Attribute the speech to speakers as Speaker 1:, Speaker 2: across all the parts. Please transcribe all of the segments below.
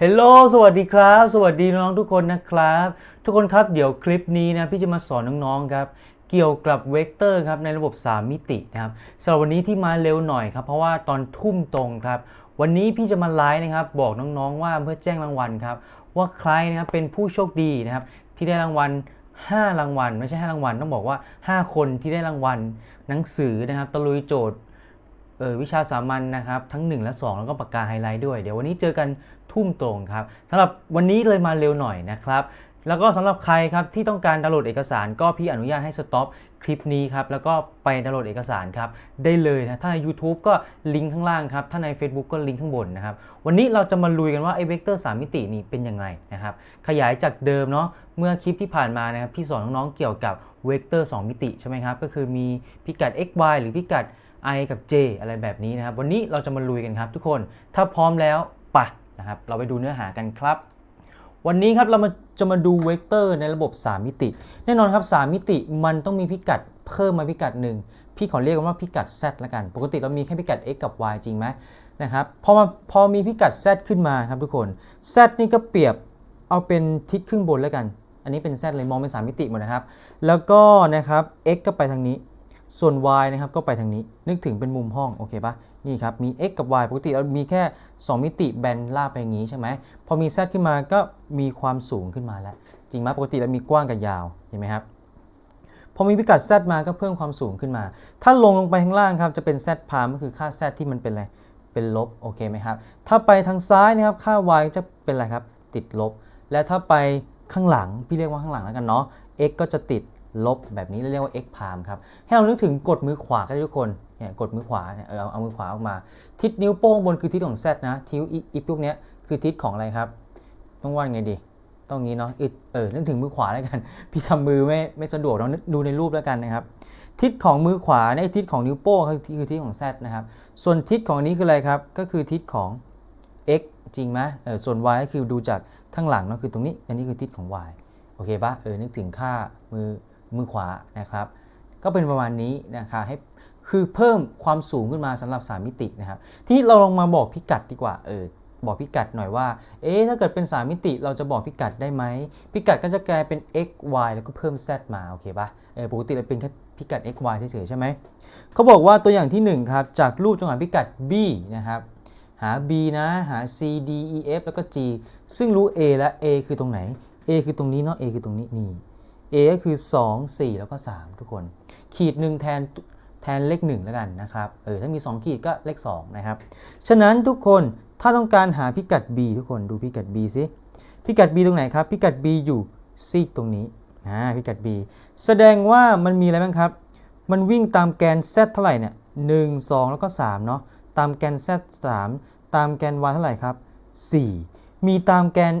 Speaker 1: เฮลโลสวัสดีครับ สวัสดีน้องทุกคนนะครับ ทุกคนครับเดี๋ยวคลิปนี้นะพี่จะมาสอนน้องๆครับ เกี่ยวกับเวกเตอร์ครับในระบบ 3 มิตินะครับสำหรับวันนี้ที่มาเร็วหน่อยครับ เพราะว่าตอนทุ่มตรงครับ วันนี้พี่จะมาไลฟ์นะครับ บอกน้องๆว่าเพื่อแจ้งรางวัลครับ ว่าใครนะครับเป็นผู้โชคดีนะครับ ที่ได้รางวัล 5 รางวัล ไม่ใช่ 5 รางวัลต้องบอกว่า 5 คนที่ได้รางวัล หนังสือนะครับตะลุยโจทย์วิชาสามัญนะครับ ทั้ง 1 และ 2 แล้วก็ปากกาไฮไลท์ด้วย เดี๋ยววันนี้เจอกัน ทุ่มตรงครับสำหรับวันนี้เลยมาเร็วหน่อยนะครับ แล้วก็สำหรับใครครับที่ต้องการดาวน์โหลดเอกสารก็พี่อนุญาตให้สต็อปคลิปนี้ครับแล้วก็ไปดาวน์โหลดเอกสารครับได้เลยนะถ้าใน YouTube ก็ลิงก์ข้างล่างครับถ้าใน Facebook ก็ลิงก์ข้างบนนะครับวันนี้เราจะมาลุยกันว่าไอ้เวกเตอร์3มิตินี่เป็นยังไงนะครับขยายจากเดิมเนาะเมื่อคลิปที่ผ่านมานะครับพี่สอนน้องๆเกี่ยวกับเวกเตอร์ 2 มิติใช่ไหมครับก็คือมีพิกัด x y หรือพิกัด i กับ j อะไรแบบนี้นะครับวันนี้เราจะมาลุยกันครับทุกคนถ้าพร้อมแล้วไปะ นะครับ เราไปดูเนื้อหากันครับ วันนี้ครับเรามาจะมาดูเวกเตอร์ในระบบ 3 มิติ แน่นอนครับ 3 มิติมันต้องมีพิกัดเพิ่มมาพิกัดหนึ่งพี่ขอเรียกว่าพิกัด z ละกัน ปกติเรามีแค่พิกัด x กับ y จริงไหมนะครับพอมาพอมีพิกัด z ขึ้นมาครับทุกคน z นี่ก็เปรียบเอาเป็นทิศครึ่งบนแล้วกัน อันนี้เป็น z เลยมองเป็น 3 มิติหมดนะครับ แล้วก็นะครับ x ก็ไปทางนี้ ส่วน y นะครับก็ไปทางนี้ นึกถึงเป็นมุมห้อง โอเคปะ นี่ครับมี x กับ y ปกติเรามีแค่ 2 มิติแบนลากไปอย่างนี้ใช่ไหมพอมี z ขึ้นมาก็มีความสูงขึ้นมาแล้ว จริงไหมปกติเรามีกว้างกับยาวเห็นไหมครับพอมีพิกัด z มาก็เพิ่มความสูงขึ้นมา ถ้าลงลงไปข้างล่างครับจะเป็น z พามก็คือค่า z ที่มันเป็นอะไร เป็นลบ โอเคไหมครับ ถ้าไปทางซ้ายนะครับ ค่า y จะเป็นอะไรครับ ติดลบ และถ้าไปข้างหลัง พี่เรียกว่าข้างหลังแล้วกันเนาะ x ก็จะติดลบแบบนี้เรียกว่า x พามครับ ให้เรานึกถึงกดมือขวากันทุกคน เนี่ยกดมือขวาเนี่ยเออเอาเอามือขวาออกมา ทิศนิ้วโป้งบนคือทิศของ z นะทิศอีอีพวกเนี้ยคือทิศของอะไรครับ ต้องว่าไงดี ต้องงี้เนาะอึดเออนึกถึงมือขวาแล้วกัน พี่ทำมือไม่ไม่สะดวกเนาะดูในรูปแล้วกันนะครับ ทิศของมือขวาเนี่ยทิศของนิ้วโป้งคือทิศของ z นะครับ ส่วนทิศของอันนี้คืออะไรครับ ก็คือทิศของ x จริงไหมเออส่วน y ก็คือดูจากข้างหลังเนาะคือตรงนี้ อันนี้คือทิศของ y โอเคปะเออนึกถึงค่ามือมือขวานะครับ ก็เป็นประมาณนี้นะคะให้ คือเพิ่มความสูงขึ้นมาสำหรับ 3 มิตินะครับ ทีนี้เราลองมาบอกพิกัดดีกว่าเออบอกพิกัดหน่อยว่า เอ๊ะ ถ้าเกิดเป็น 3 มิติเราจะบอกพิกัดได้ไหม พิกัดก็จะกลายเป็น x y แล้วก็เพิ่ม z มา โอเคปะเออ ปกติเราเป็นแค่พิกัด x y เฉยๆใช่ไหม เขาบอกว่าตัวอย่างที่ 1 ครับ จากรูปจงหาพิกัด b นะครับ หา b นะ หา c d e f แล้วก็ g ซึ่งรู้ a และ a คือตรงไหน a คือตรงนี้เนาะ a คือตรงนี้ นี่ a ก็คือ 2 4 แล้วก็ 3 ทุกคน ขีดหนึ่งแทน นเลข1แล้วกันนะครับเออถ้ามี 2 ขีดก็เลข2นะครับฉะนั้นทุกคนถ้าต้องการหาพิกัด b ทุกคนดูพิกัด b ซิพิกัด b ตรงไหนครับ พิกัด b อยู่ซีกตรงนี้อ่าพิกัด b แสดงว่ามันมีอะไรบ้างครับ มันวิ่งตามแกน z เท่าไหร่เนี่ยหนึ่งสองแล้วก็3เนาะตามแกน z 3ตามแกน y เท่าไหร่ครับ 4 มีตามแกน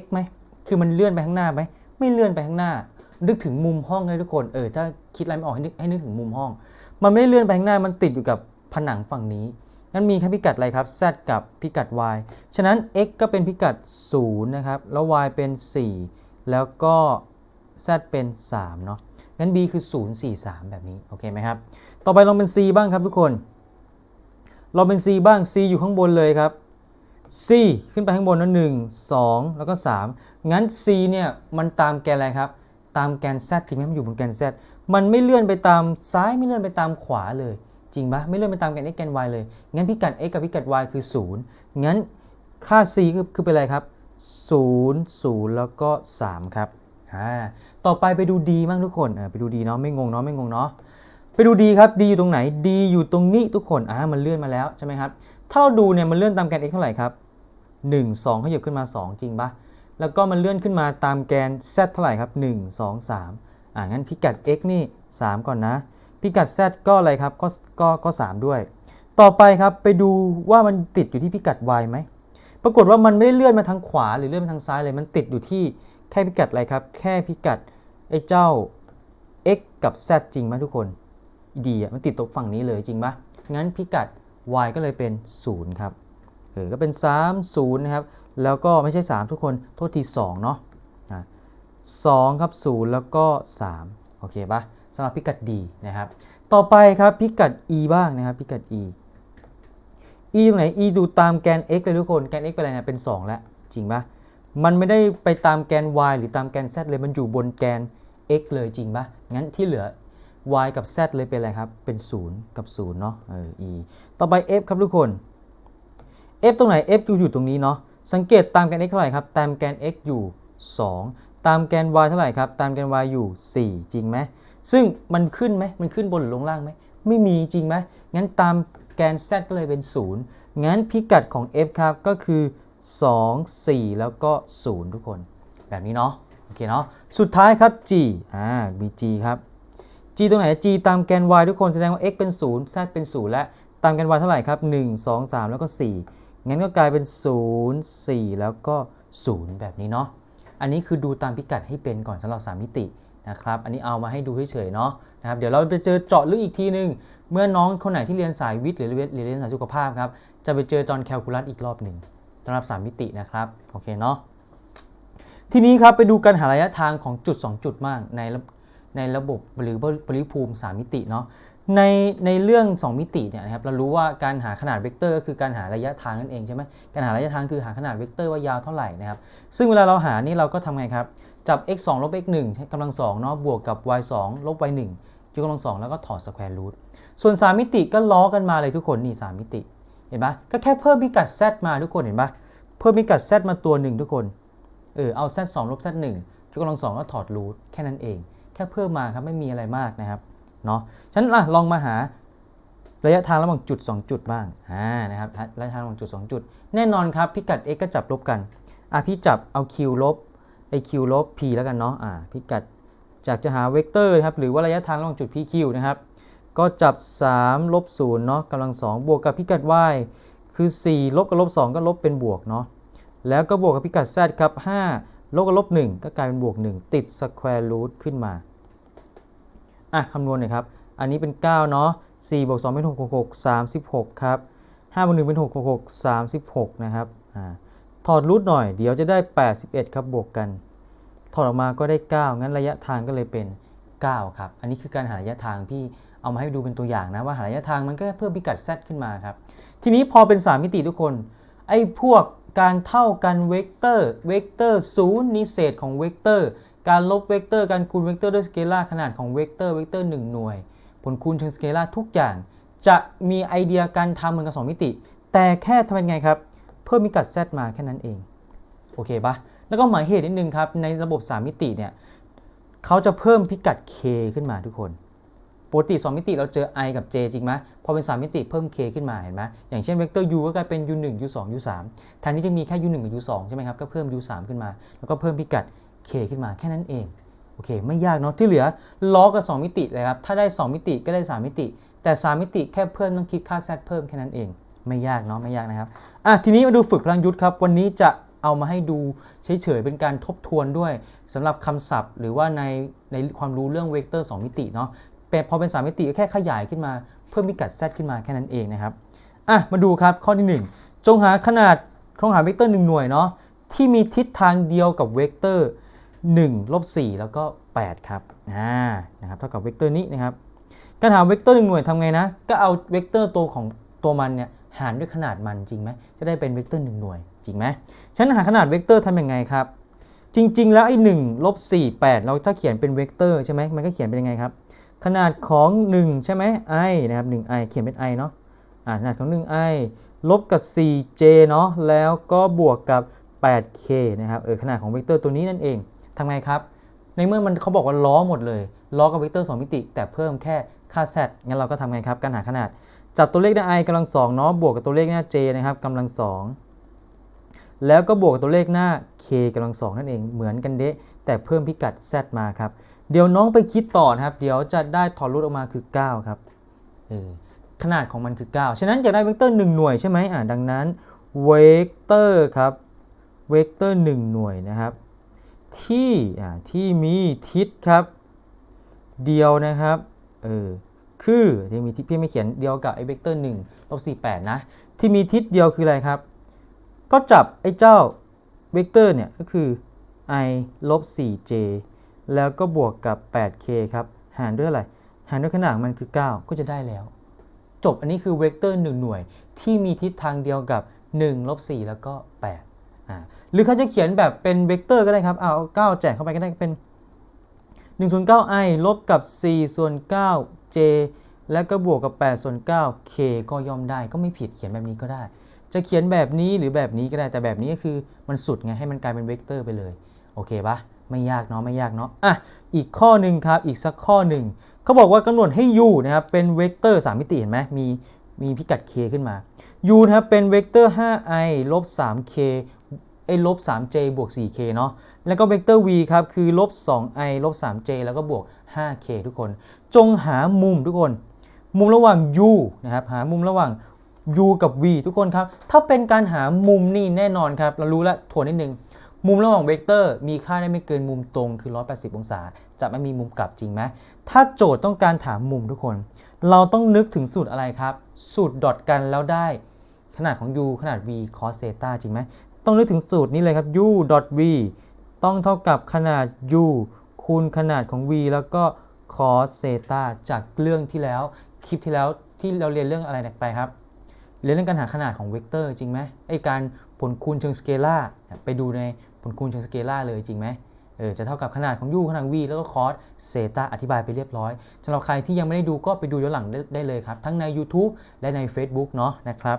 Speaker 1: x ไหมคือมันเลื่อนไปข้างหน้าไหมไม่เลื่อนไปข้างหน้า นึกถึงมุมห้องเลยทุกคนเออถ้าคิดอะไรไม่ออกให้นึกให้นึกถึงมุมห้อง มันไม่ได้เลื่อนไปข้างหน้ามันติดอยู่กับผนังฝั่งนี้งั้นมีแค่พิกัดอะไรครับ z กับพิกัด y ฉะนั้น x ก็เป็นพิกัด 0 นะครับ แล้ว y เป็น 4 แล้วก็ z เป็น 3 เนาะงั้น b คือ 0 4 3 แบบนี้ โอเคไหมครับ ต่อไปลองเป็น c บ้างครับทุกคน ลองเป็น c บ้าง c อยู่ข้างบนเลยครับ c ขึ้นไปข้างบนนะ1 2แล้วก็ 3 งั้น c เนี่ย มันตามแกนอะไรครับ ตามแกน z จริงไหมมันอยู่บนแกน z มันไม่เลื่อนไปตามซ้ายไม่เลื่อนไปตามขวาเลย จริงปะไม่เลื่อนไปตามแกน x แกน y เลย งั้นพิกัด x กับพิกัด y คือ 0 งั้นค่า c คือคือเป็นอะไรครับ 0 0 แล้วก็ 3 ครับอ่าต่อไปไปดู d บ้างทุกคนไปดู d เนาะไม่งงเนาะไม่งงเนาะไปดู d ครับ d อยู่ตรงไหน d อยู่ตรงนี้ทุกคนอ่ามันเลื่อนมาแล้วใช่ไหมครับถ้าเราดูเนี่ยมันเลื่อนตามแกน x เท่าไหร่ครับ 1 2ขยับขึ้นมา 2 จริงปะแล้วก็มันเลื่อนขึ้นมาตามแกน z เท่าไหร่ครับ 1 2 3 อ่างั้นพิกัด x นี่ 3 ก่อนนะ พิกัด z ก็อะไรครับ ก็ก็ก็3ด้วย ต่อไปครับไปดูว่ามันติดอยู่ที่พิกัด y ไหมปรากฏว่ามันไม่ได้เลื่อนมาทางขวาหรือเลื่อนมาทางซ้ายเลยมันติดอยู่ที่แค่พิกัดอะไรครับ แค่พิกัดไอ้เจ้า x กับ z จริงไหมทุกคนดีอะมันติดตรงฝั่งนี้เลยจริงปะงั้นพิกัด y ก็เลยเป็น 0 ครับเออก็เป็น 3 0 นะครับ แล้วก็ไม่ใช่ 3 ทุกคน โทษที 2 เนาะอะ 2 ครับ0แล้วก็ 3 โอเคปะสำหรับพิกัด d นะครับ ต่อไปครับพิกัด e บ้างนะครับพิกัด e e ตรงไหน e ดูตามแกน x เลยทุกคนแกน x เป็นอะไรเนี่ยเป็น 2 แล้ว จริงปะมันไม่ได้ไปตามแกน y หรือตามแกน z เลยมันอยู่บนแกน x เลยจริงป่ะงั้นที่เหลือ y กับ z เลยเป็นอะไรครับ เป็น 0 กับ 0 เนาะเออ e ต่อไป f ครับทุกคน f ตรงไหน f อยู่อยู่ตรงนี้เนาะ สังเกตตามแกน x เท่าไหร่ครับ ตามแกน x อยู่ 2 ตามแกน y เท่าไหร่ครับ ตามแกน y อยู่ 4 จริงไหม ซึ่งมันขึ้นไหม มันขึ้นบนหรือลงล่างไหม ไม่มีจริงไหม งั้นตามแกน z ก็เลยเป็น 0 งั้นพิกัดของ f ครับก็คือ 2 4 แล้วก็ 0 ทุกคน แบบนี้เนาะ โอเคเนาะ สุดท้ายครับ g อ่า b g ครับ g ตรงไหน g ตามแกน y ทุกคนแสดงว่า x เป็น 0 z เป็น 0 และตามแกน y เท่าไหร่ครับ 1 2 3 แล้วก็ 4 งั้นก็กลายเป็น 0 4 แล้วก็ 0 แบบนี้เนาะ อันนี้คือดูตามพิกัดให้เป็นก่อนสำหรับ 3 มิตินะครับ อันนี้เอามาให้ดูเฉยๆเนาะนะครับ เดี๋ยวเราไปเจอเจาะลึกอีกทีนึง เมื่อน้องคนไหนที่เรียนสายวิทย์หรือเรียนเรียนสายสุขภาพครับ จะไปเจอตอนแคลคูลัสอีกรอบหนึ่งสำหรับ 3 มิตินะครับ โอเคเนาะ ทีนี้ครับไปดูการหาระยะทางของจุด 2 จุดมากในในระบบหรือปริภูมิ 3 มิติเนาะ ในในเรื่อง 2 มิติเนี่ยนะครับเรารู้ว่าการหาขนาดเวกเตอร์ก็คือการหาระยะทางนั่นเองใช่ไหมการหาระยะทางคือหาขนาดเวกเตอร์ว่ายาวเท่าไหร่นะครับซึ่งเวลาเราหานี่เราก็ทำไงครับจับ x 2ลบ x 1ใช้กำลัง2เนาะบวกกับ y 2ลบ y 1ยกกำลัง 2 แล้วก็ถอดสแควร์รูทส่วน 3 มิติก็ล้อกันมาเลยทุกคนนี่ 3 มิติ เห็นปะก็แค่เพิ่มพิกัด z มาทุกคนเห็นปะเพิ่มพิกัด z มาตัวหนึ่งทุกคนเออเอา z 2ลบ z 1ยกกำลัง2แล้วถอดรูทแค่นั้นเอง แค่เพิ่มมาครับไม่มีอะไรมากนะครับเนาะ ฉะนั้นอะลองมาหาระยะทางระหว่างจุด 2 จุดบ้างอ่านะครับระยะทางระหว่างจุด 2 จุด แน่นอนครับพิกัด x ก็จับลบกันอะพี่จับเอา q ลบไอ q ลบ p แล้วกันเนาะอ่าพิกัดจากจะหาเวกเตอร์นะครับหรือว่าระยะทางระหว่างจุด pq นะครับก็จับ 3 ลบ0เนาะกำลัง 2 บวกกับพิกัด y คือ 4 ลบกับลบ 2 ก็ลบเป็นบวกเนาะแล้วก็บวกกับพิกัด z ครับ 5 ลบกับลบ 1 ก็กลายเป็นบวก 1 ติด square root ขึ้นมาอะคำนวณหน่อยครับ อันนี้เป็น9เนาะ4บวก2เป็น6 6 6 36ครับ5บวก1เป็น6 6 6 36นะครับอ่าถอดรูทหน่อยเดี๋ยวจะได้ 81 ครับบวกกัน ถอดออกมาก็ได้ 9 งั้นระยะทางก็เลยเป็น 9 ครับ อันนี้คือการหาระยะทางพี่เอามาให้ดูเป็นตัวอย่างนะว่าหาระยะทางมันก็เพิ่มพิกัด z ขึ้นมาครับ ทีนี้พอเป็น 3 มิติทุกคน ไอ้พวกการเท่ากันเวกเตอร์ เวกเตอร์ศูนย์นิเศษของเวกเตอร์ การลบเวกเตอร์ การคูณเวกเตอร์ด้วยสเกลาร์ขนาดของเวกเตอร์ เวกเตอร์1หน่วย ผลคูณเชิงสเกลาร์ทุกอย่าง จะมีไอเดียการทำเหมือนกับ 2 มิติ แต่แค่ทำเป็นไงครับ เพิ่มพิกัด z มาแค่นั้นเอง โอเคปะแล้วก็หมายเหตุนิดนึงครับ ในระบบ 3 มิติเนี่ยเขาจะเพิ่มพิกัด k ขึ้นมาทุกคนปกติ 2 มิติเราเจอ i กับ j จริงไหมพอเป็น 3 มิติเพิ่ม k ขึ้นมาเห็นไหมอย่างเช่นเวกเตอร์ u ก็กลายเป็น u 1 u 2 u 3แทนที่จะมีแค่ u 1กับ u 2ใช่ไหมครับก็เพิ่ม u 3ขึ้นมา แล้วก็เพิ่มพิกัด k ขึ้นมาแค่นั้นเอง อเค ไม่ยากเนาะที่เหลือล้อกับ 2 มิติเลยครับ ถ้าได้ 2 มิติก็ได้ 3 มิติ แต่ 3 มิติแค่เพิ่มต้องคิดค่า z เพิ่มแค่นั้นเอง ไม่ยากเนาะไม่ยากนะครับอะทีนี้มาดูฝึกพลังยุทธครับ วันนี้จะเอามาให้ดูเฉยๆเป็นการทบทวนด้วยสำหรับคำศัพท์ หรือว่าในในความรู้เรื่องเวกเตอร์ 2 มิติเนาะแต่พอเป็น 3 มิติก็แค่ขยายขึ้นมาเพิ่มพิกัด z ขึ้นมาแค่นั้นเองนะครับอะมาดูครับข้อที่ 1 จงหาขนาดของหาเวกเตอร์1หน่วยเนาะที่มีทิศทางเดียวกับเวกเตอร์ 1ลบ4แล้วก็ 8 ครับอ่านะครับเท่ากับเวกเตอร์นี้นะครับการหาเวกเตอร์1หน่วยทำไงนะ ก็เอาเวกเตอร์ตัวของตัวมันเนี่ยหารด้วยขนาดมันจริงไหมจะได้เป็นเวกเตอร์1หน่วยจริงไหมฉันหาขนาดเวกเตอร์ทำยังไงครับ จริง ๆ แล้วไอ้1ลบ4 8เราถ้าเขียนเป็นเวกเตอร์ใช่ไหมมันก็เขียนเป็นยังไงครับ ขนาดของ 1 ใช่ไหม i นะครับ 1i เขียนเป็น i เนาะอ่าขนาดของ 1i ลบกับ 4j เนาะแล้วก็บวกกับ 8k นะครับเออขนาดของเวกเตอร์ตัวนี้นั่นเอง ทำไงครับ ในเมื่อมันเขาบอกว่าล้อหมดเลย ล้อกับเวกเตอร์2มิติ แต่เพิ่มแค่ค่า z งั้นเราก็ทำไงครับ การหาขนาด จับตัวเลขหน้า i กำลังสองเนาะบวกกับตัวเลขหน้า j นะครับกำลังสองแล้วก็บวกกับตัวเลขหน้า k กำลังสองนั่นเองเหมือนกันเดะแต่เพิ่มพิกัด z มาครับเดี๋ยวน้องไปคิดต่อนะครับ เดี๋ยวจะได้ถอดรูทออกมาคือ 9 ครับเออขนาดของมันคือ 9 ฉะนั้นอยากได้เวกเตอร์ 1 หน่วยใช่ไหมอ่าดังนั้นเวกเตอร์ครับเวกเตอร์ 1 หน่วยนะครับ ที่ที่มีทิศครับ เดียวนะครับเออคือที่มีทิศพี่ไม่เขียนเดียวกับไอ้เวกเตอร์1ลบ48นะ ที่มีทิศเดียวคืออะไรครับ ก็จับไอ้เจ้าเวกเตอร์เนี่ยก็คือ i ลบ 4j แล้วก็บวกกับ 8k ครับ หารด้วยอะไร หารด้วยขนาดมันคือ 9 ก็จะได้แล้ว จบอันนี้คือเวกเตอร์1หน่วย ที่มีทิศทางเดียวกับ 1 ลบ 4 แล้วก็8อ่า หรือเขาจะเขียนแบบเป็นเวกเตอร์ก็ได้ครับ เอา9แจกเข้าไปก็ได้เป็น1ส่วน 9i ลบกับ 4 ส่วน 9j แล้วก็บวกกับ 8 ส่วน 9k ก็ย่อมได้ก็ไม่ผิดเขียนแบบนี้ก็ได้ จะเขียนแบบนี้หรือแบบนี้ก็ได้ แต่แบบนี้ก็คือมันสุดไง ให้มันกลายเป็นเวกเตอร์ไปเลย โอเคปะไม่ยากเนาะไม่ยากเนาะอะอีกข้อหนึ่งครับ อีกสักข้อหนึ่งเขาบอกว่ากำหนดให้ u นะครับเป็นเวกเตอร์ 3 มิติเห็นไหมมีมีพิกัด k ขึ้นมา u นะครับเป็นเวกเตอร์ 5i ลบ 3k ไอ้ลบ 3j บวก 4k เนาะแล้วก็เวกเตอร์ v ครับ คือลบ 2i ลบ 3j แล้วก็บวก 5k ทุกคน จงหามุมทุกคน มุมระหว่าง u นะครับ หามุมระหว่าง u กับ v ทุกคนครับ ถ้าเป็นการหามุมนี่แน่นอนครับ เรารู้แล้วทวนนิดนึง มุมระหว่างเวกเตอร์ มีค่าได้ไม่เกินมุมตรงคือ 180 องศา จะไม่มีมุมกลับจริงไหม ถ้าโจทย์ต้องการถามมุมทุกคน เราต้องนึกถึงสูตรอะไรครับ สูตรดอทกันแล้วได้ขนาดของ u ขนาด v cos theta จริงไหม ต้องนึกถึงสูตรนี้เลยครับ u dot v ต้องเท่ากับขนาด u คูณขนาดของ v แล้วก็ cos theta จากเรื่องที่แล้ว คลิปที่แล้วที่เราเรียนเรื่องอะไรไปครับ เรียนเรื่องการหาขนาดของเวกเตอร์จริงไหมไอการผลคูณเชิงสเกลาร์ไปดูในผลคูณเชิงสเกลาร์เลยจริงไหมเออจะเท่ากับขนาดของ u ขนาด v แล้วก็ cos เซตาอธิบายไปเรียบร้อยสำหรับใครที่ยังไม่ได้ดูก็ไปดูย้อนหลังได้ได้เลยครับ ทั้งใน YouTube และใน Facebook เนาะนะครับ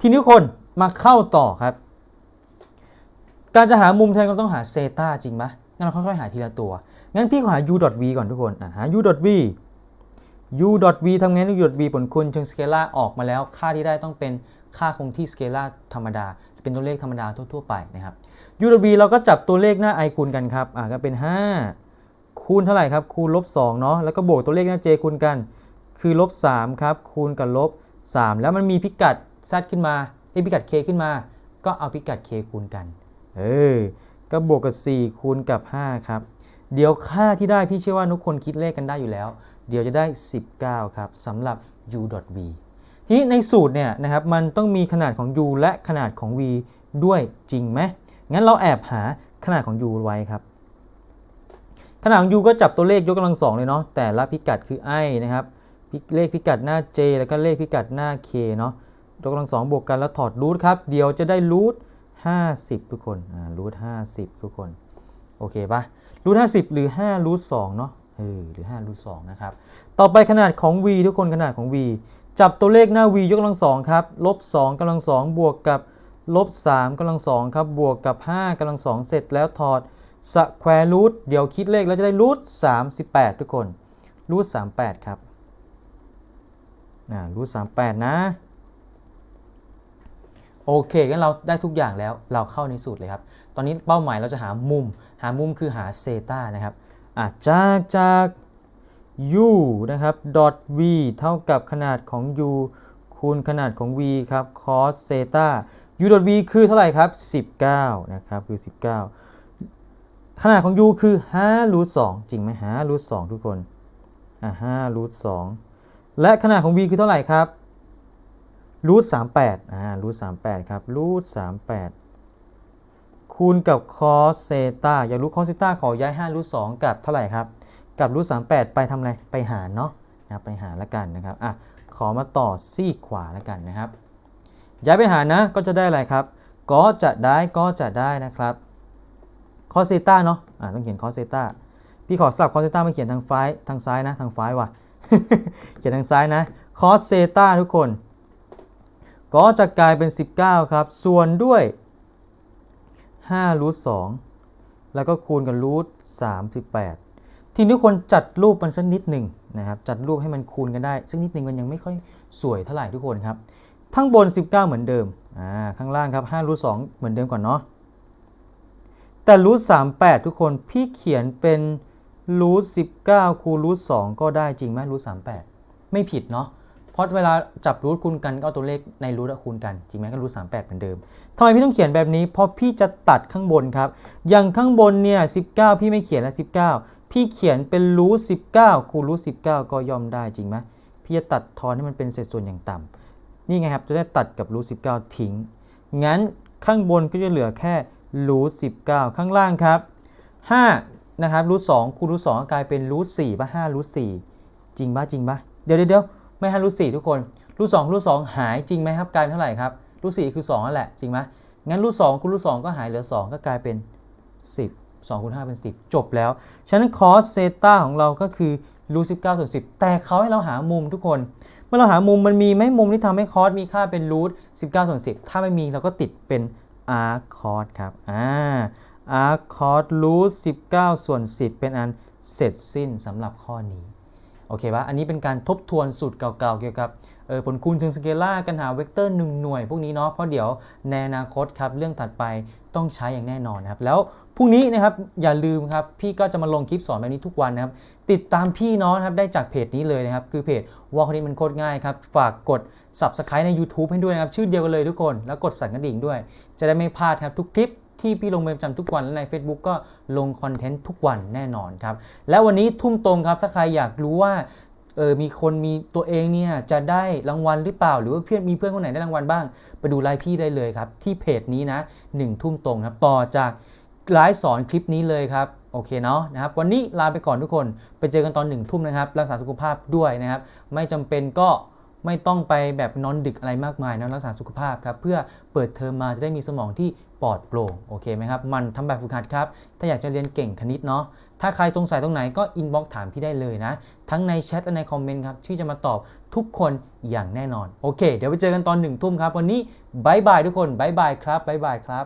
Speaker 1: ทีนี้คนมาเข้าต่อครับ การจะหามุมแทนก็ต้องหาเซตาจริงไหมงั้นเราค่อยๆหาทีละตัว งั้นพี่ขอหา u v ก่อนทุกคนหา u v u v ทำไง u v ผลคูณเชิงสเกลาออกมาแล้ว ค่าที่ได้ต้องเป็นค่าคงที่สเกลาธรรมดา เป็นตัวเลขธรรมดาทั่ว ๆ ไปนะครับ u v เราก็จับตัวเลขหน้า i คูณกันครับอะก็เป็น 5 คูณเท่าไหร่ครับ คูณลบ2เนาะ แล้วก็บวกตัวเลขหน้า j คูณกัน คือลบ3ครับ คูณกับลบ 3 แล้วมันมีพิกัด z ขึ้นมาไอ้พิกัด k ขึ้นมา ก็เอาพิกัด k คูณกัน เออ ก็บวกกับ 4 คูณกับ 5 ครับ เดี๋ยวค่าที่ได้พี่เชื่อว่าทุกคนคิดเลขกันได้อยู่แล้ว เดี๋ยวจะได้ 19 ครับสำหรับ u v ทีนี้ในสูตรเนี่ยนะครับมันต้องมีขนาดของ u และขนาดของ v ด้วยจริงไหมงั้นเราแอบหาขนาดของ u ไว้ครับ ขนาดของ u ก็จับตัวเลขยกกำลังสองเลยเนาะแต่ละพิกัดคือ i นะครับเลขพิกัดหน้า j แล้วก็เลขพิกัดหน้า k เนาะยกกำลังสองบวกกันแล้วถอดรูทครับ เดี๋ยวจะได้รูท 50 ทุกคนอ่ารูท50ทุกคน โอเคปะรูท50หรือ5รูท2เนาะเออหรือ5รูท2นะครับ ต่อไปขนาดของ v ทุกคนขนาดของ v จับตัวเลขหน้า v ยกกำลังสองครับลบ2กำลังสองบวกกับลบ3กำลังสองครับบวกกับ5กำลังสองเสร็จแล้วถอดสแควร์รูทเดี๋ยวคิดเลขแล้วจะได้รูท38ทุกคนรูท38ครับอ่ารูท38นะ โอเคงั้นเราได้ทุกอย่างแล้วเราเข้าในสูตรเลยครับ ตอนนี้เป้าหมายเราจะหามุม หามุมคือหาเซตานะครับอะจากจาก u นะครับ dot v เท่ากับขนาดของ u คูณขนาดของ v ครับ cos เซตา u dot v คือเท่าไหร่ครับ 19 นะครับ คือ 19 ขนาดของ u คือ5 root 2จริงไหม5 root 2ทุกคนอะ5 root 2และขนาดของ v คือเท่าไหร่ครับ รูท38อ่ารูท38ครับรูท38คูณกับ cos เซตาอยากรู้ cos เซตาขอย้าย5รูท2กับเท่าไหร่ครับ กับรูท38ไปทำอะไร ไปหารเนาะนะไปหารล้วกันนะครับอะขอมาต่อซีขวาล้วกันนะครับ ย้ายไปหารนะก็จะได้อะไรครับ ก็จะได้ก็จะได้นะครับ cos เซตาเนาะอ่าต้องเขียน cos เซตาพี่ขอสลับ cos เซตามาเขียนทางซ้ายทางซ้ายนะทางซ้ายว่ะเขียนทางซ้ายนะ cos เซตาทุกคน ก็จะกลายเป็น 19 ครับ ส่วนด้วย5รูท2แล้วก็คูณกับรูท38 ทีนี้ทุกคนจัดรูปมันสักนิดหนึ่งนะครับ จัดรูปให้มันคูณกันได้สักนิดหนึ่งมันยังไม่ค่อยสวยเท่าไหร่ทุกคนครับ ทั้งบน 19 เหมือนเดิม อ่า ข้างล่างครับ5รูท2เหมือนเดิมก่อนเนาะ แต่รูท38 ทุกคนพี่เขียนเป็นรูท19คูณรูท2ก็ได้จริงไหมรูท38 ไม่ผิดเนาะ เพราะเวลาจับรูทคูณกันก็เอาตัวเลขในรูทคูณกันจริงไหมก็รูท38เหมือนเดิมทำไมพี่ต้องเขียนแบบนี้เพราะพี่จะตัดข้างบนครับ อย่างข้างบนเนี่ย19พี่ไม่เขียนแล้ว19 พี่เขียนเป็นรูท19คูณรูท19ก็ย่อมได้จริงไหมพี่จะตัดทอนให้มันเป็นเศษส่วนอย่างต่ำนี่ไงครับจะได้ตัดกับรูท19ทิ้ง งั้นข้างบนก็จะเหลือแค่รูท19ข้างล่างครับ5นะครับรูท2คูณรูท2ก็กลายเป็นรูท4ป่ะ5รูท4จริงป่ะจริงป่ะเดี๋ยวเดี๋ยว ไม่ให้รูทสี่ทุกคนรูทสองรูทสองหายจริงไหมครับกลายเป็นเท่าไหร่ครับรูทสี่คือ2นั่นแหละจริงไหมงั้นรูท2คูณรูท2ก็หายเหลือ 2 ก็กลายเป็น 10 2คูณ5เป็น 10 จบแล้ว ฉะนั้นคอสเซต้าของเราก็คือรูท19ส่วน10แต่เขาให้เราหามุมทุกคน เมื่อเราหามุมมันมีไหมมุมที่ทำให้คอสมีค่าเป็นรูท19ส่วน10ถ้าไม่มีเราก็ติดเป็น r คอสครับอ่า r คอสรูท19ส่วน10เป็นอันเสร็จสิ้นสำหรับข้อนี้ โอเคปะอันนี้เป็นการทบทวนสูตรเก่าๆ เกี่ยวกับผลคูณเชิงสเกลาร์กันหาเวกเตอร์1หน่วย พวกนี้เนาะเพราะเดี๋ยวในอนาคตครับเรื่องถัดไปต้องใช้อย่างแน่นอนนะครับแล้วพรุ่งนี้นะครับอย่าลืมครับพี่ก็จะมาลงคลิปสอนแบบนี้ทุกวันนะครับติดตามพี่น้องครับได้จากเพจนี้เลยนะครับคือเพจวอลคนี้มันโคตรง่ายครับฝากกด subscribe ใน YouTube ให้ด้วยนะครับชื่อเดียวกันเลยทุกคนแล้วกดสั่นกระดิ่งด้วย จะได้ไม่พลาดครับทุกคลิป ที่พี่ลงเป็นประจำทุกวันและใน Facebook ก็ลงคอนเทนต์ทุกวันแน่นอนครับ และวันนี้ทุ่มตรงครับ ถ้าใครอยากรู้ว่าเออมีคนมีตัวเองเนี่ยจะได้รางวัลหรือเปล่า หรือว่าเพื่อนมีเพื่อนคนไหนได้รางวัลบ้าง ไปดูไลฟ์พี่ได้เลยครับ ที่เพจนี้นะหนึ่งทุ่มตรงครับ ต่อจากไลฟ์สอนคลิปนี้เลยครับ โอเคเนาะนะครับ วันนี้ลาไปก่อนทุกคน ไปเจอกันตอนหนึ่งทุ่มนะครับ รักษาสุขภาพด้วยนะครับ ไม่จำเป็นก็ ไม่ต้องไปแบบนอนดึกอะไรมากมายนะรักษาสุขภาพครับเพื่อเปิดเทอมมาจะได้มีสมองที่ปลอดโปร่งโอเคไหมครับมันทำแบบฝึกหัดครับ ถ้าอยากจะเรียนเก่งคณิตเนาะถ้าใครสงสัยตรงไหนก็อินบ็อกถามพี่ได้เลยนะ ทั้งในแชทและในคอมเมนต์ครับที่จะมาตอบทุกคนอย่างแน่นอน โอเค เดี๋ยวไปเจอกันตอนหนึ่งทุ่มครับ วันนี้บายบายทุกคนบายบายครับบายบายครับ